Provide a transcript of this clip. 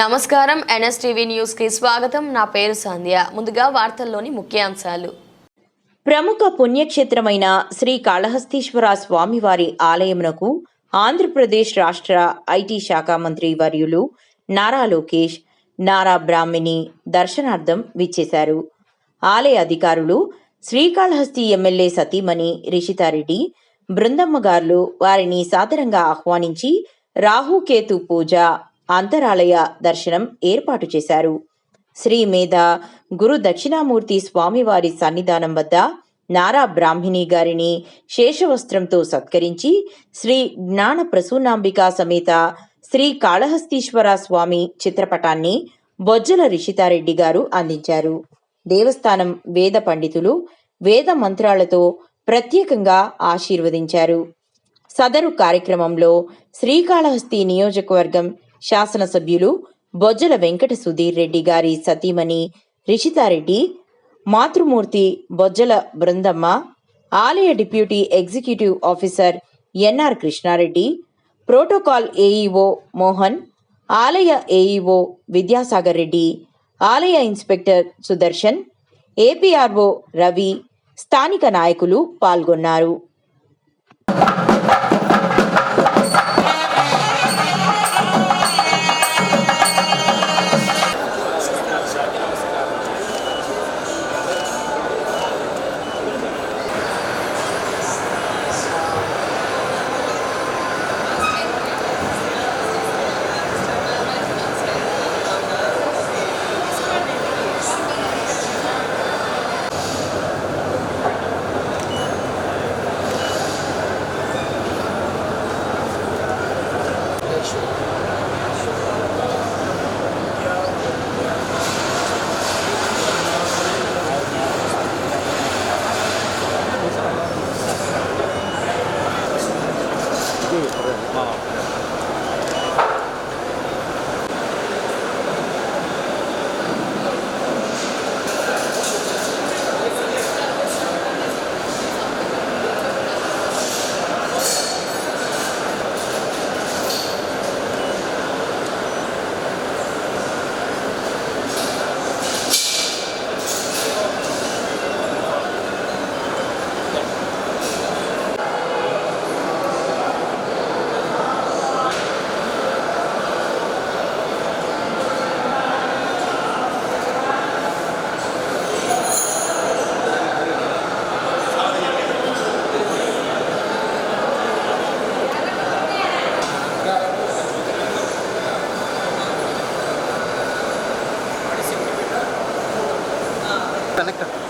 నమస్కారం ఎన్ఎస్టీవీ న్యూస్కి స్వాగతం. నా పేరు సంధ్య. ముందుగా వార్తల్లోని ముఖ్యాంశాలు. ప్రముఖ పుణ్యక్షేత్రమైన శ్రీ కాళహస్తీశ్వర స్వామివారి ఆలయమునకు ఆంధ్రప్రదేశ్ రాష్ట్ర ఐటీ శాఖ మంత్రి వర్యులు నారా లోకేష్ నారా బ్రాహ్మిణి దర్శనార్థం విచ్చేశారు. ఆలయ అధికారులు శ్రీకాళహస్తి ఎమ్మెల్యే సతీమణి రిషితారెడ్డి బృందమ్మ గారులు వారిని సాదరంగా ఆహ్వానించి రాహుకేతు పూజ అంతరాలయ దర్శనం ఏర్పాటు చేశారు. శ్రీ మేధ గురు దక్షిణామూర్తి స్వామివారి సన్నిధానం వద్ద నారా బ్రాహ్మిణి గారిని శేషవస్త్రంతో సత్కరించి శ్రీ జ్ఞాన ప్రసూనాంబిక సమేత శ్రీ కాళహస్తీశ్వర స్వామి చిత్రపటాన్ని బొజ్జల రిషితారెడ్డి గారు అందించారు. దేవస్థానం వేద పండితులు వేద మంత్రాలతో ప్రత్యేకంగా ఆశీర్వదించారు. సదరు కార్యక్రమంలో శ్రీకాళహస్తి నియోజకవర్గం శాసనసభ్యులు బొజ్జల వెంకట సుధీర్ రెడ్డి గారి సతీమణి రిషితారెడ్డి మాతృమూర్తి బొజ్జల బృందమ్మ ఆలయ deputy executive officer NR Krishna Reddy protocol AEO Mohan ఆలయ ఏఈఓ విద్యాసాగర్ రెడ్డి ఆలయ ఇన్స్పెక్టర్ సుదర్శన్ ఏపీఆర్ఓ రవి స్థానిక నాయకులు పాల్గొన్నారు. ど、まあ。Conecta.